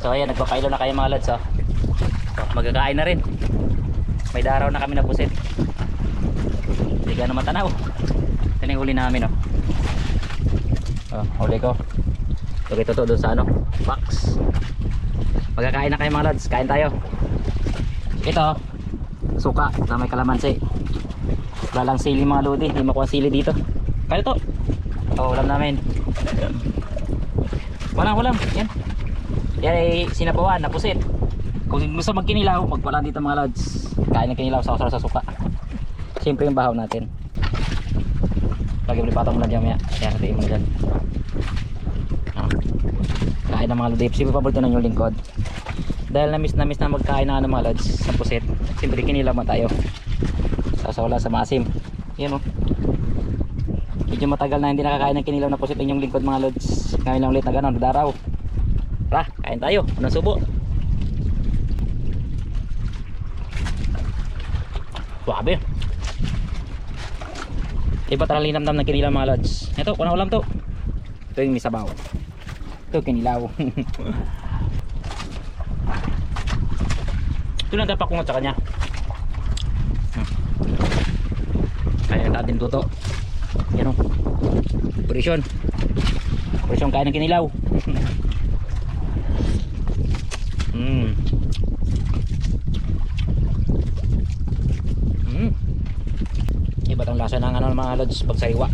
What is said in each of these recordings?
So ayan, nagpapailo na kayo mga lads. Oh. So, magkakain na rin. May daraw na kami na pusit. Hindi na matanaw. Ito na yung huli namin. Oh. Oh, huli ko. Lagay to to doon sa ano, box. Magkakain na kayo mga lads. Kain tayo. Ito, suka na may kalamansi. Wala lang sili mga lodi. Hindi makuha sili dito. Kaya to. Oh, ulam namin. Walang ulam. Yan. Yan ay sinabawan, napusit. Kung gusto magkinilaw, magpala dito mga lads. Kain ng kinilaw sa sa suka. Siyempre yung bahaw natin. Lagi patong mo lang dyan maya. Yan, natiin mo na dyan. Ah. Kain ng mga lodi. Siyempre paborito na yung lingkod. Dahil na-miss na miss na magkain ng ano mga lads sa pusit. Siyempre kinilaw mo tayo. Sasawala sa masim. Yan o. Medyo matagal na hindi nakakain ng kinilaw na pusit inyong lingkod mga lods. Ngayon lang ulit na gano'n, daraw. Tara, kain tayo. Unang subo. Suabe. Iba talaga linamdam ng kinilaw mga lods. Ito, kunang ulam to. Ito yung misabaw. Ito kinilaw. Ito lang dapat kungot sa kanya. Hmm. Kaya natin tuto. Yan o. Operasyon. Operasyon kain ng kinilaw. mm. Mm. Iba't ang lasa ng ano mga lods pag sariwa.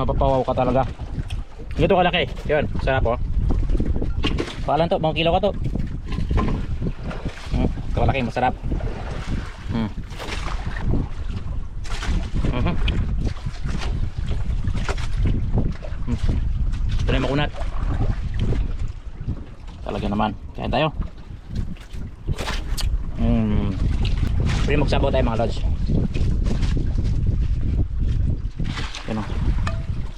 Mapapawaw ka talaga. Ganito kalaki. Yun, sarap oh. Paalan to, mga kilo ka to. Mm, ito kalaki, masarap. Mm. Mhm. Hmm. Ito na yung makunat. Talaga naman. Kain tayo. Mm. Pwede magsabaw tayo mga lods. Yan o.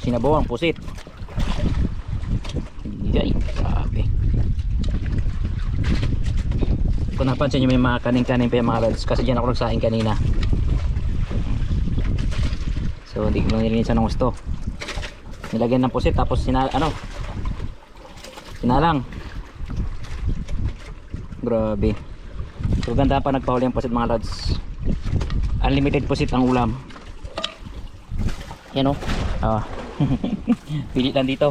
Sinabaw ang pusit. Yay. Grabe. Kung napansin nyo may mga kaning-kaning pa yung mga lods. Kasi dyan ako nagsaing kanina. So hindi ko nilinisan ng gusto. Nilagyan ng pusit tapos sina ano? Sinalang. Grabe. So ganda pa nagpahuli ang pusit mga lads. Unlimited pusit ang ulam. Yan oh. Ah. Pili lang dito.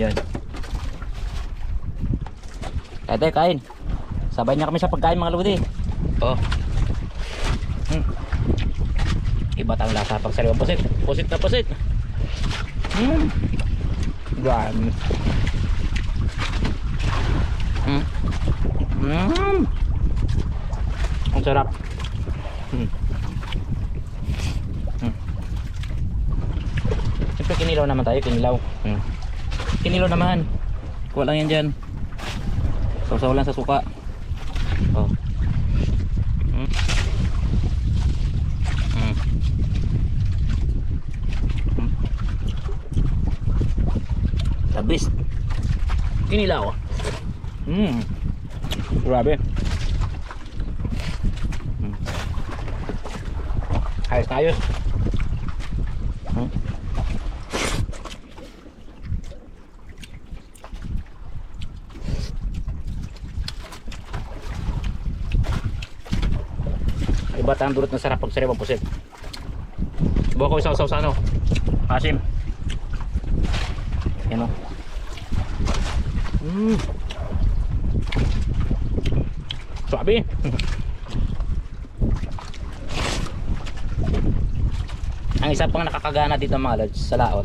Yan. Kaya tayo kain. Sabay niya kami sa pagkain mga lodi. Oh. Hmm. Iba tang lasa pag sariwang pusit. Pusit na pusit. Mm. Gan. Mm. Mm. Ang sarap. Mm. Mm. Siyempre kinilaw naman tayo, kinilaw. Mm. Kinilaw naman. Kuha lang yan dyan. Sausaw lang sa suka. Oh. Mm. Mm. Labis. Kinilaw. Mm. Grabe. Mm. Ayos na ayos. Mm. Iba tayong dulot ng sarap pag sariwang pusit. Subukan ko isaw-saw sa ano. Asim. Yan o. Mm. Sabi. Ang isa pang nakakagana dito mga lods sa laot.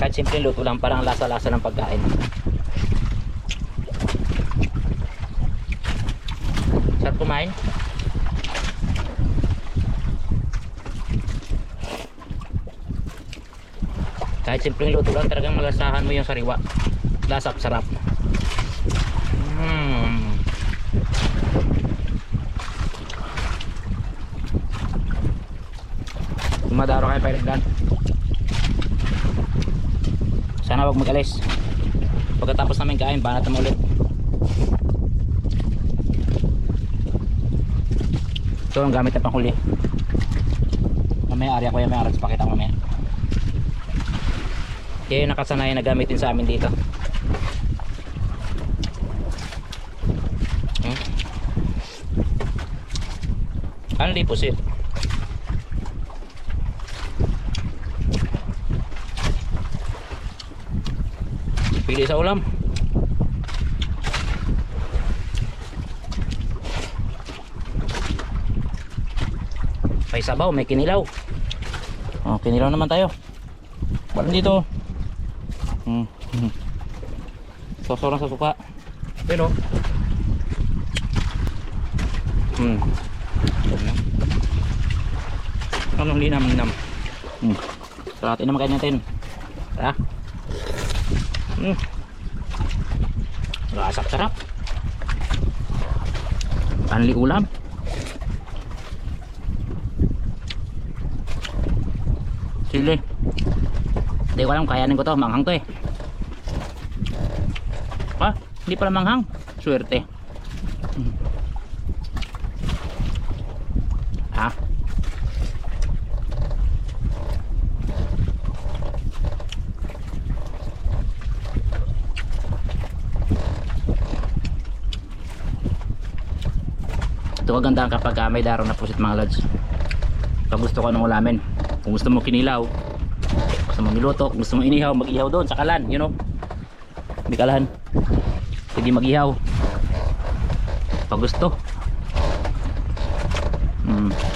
Kahit simple luto lang parang lasa-lasa ng pagkain. Sarap kumain. Kahit simpleng luto lang talagang malasahan mo yung sariwa. Lasap sarap. Mm. dumadaro kayo pipeline sana wag mag-alis. Pagkatapos namin kain banat naman ulit. Ito ang gamit na panghuli. Mamaya area ko yan may arats pakita ko mamaya. Yan yung nakasanayan na gamitin sa amin dito. Hmm? ano di pusit Pili sa ulam. May sabaw, may kinilaw. Oh, kinilaw naman tayo. Walang dito. Hmm. hmm. Soso lang sa suka. Pero Hmm. Anong linam linam? Hmm. Sarati naman kayo natin. Tara. Hmm. Lasak sarap. Anli ulam. Sili. Hindi ko alam kayanin ko to. Manghang to eh. Ah, hindi pala manghang. Swerte. Hmm. Ah. Ito kagandahan kapag ah, may daraw na pusit mga lads. Pag gusto ko ng ulamin. Kung gusto mo kinilaw, gusto mo niluto, kung gusto mo inihaw, mag-ihaw doon sa kalan, you know. May kalahan. Pwede mag-ihaw. Pag gusto. Mm.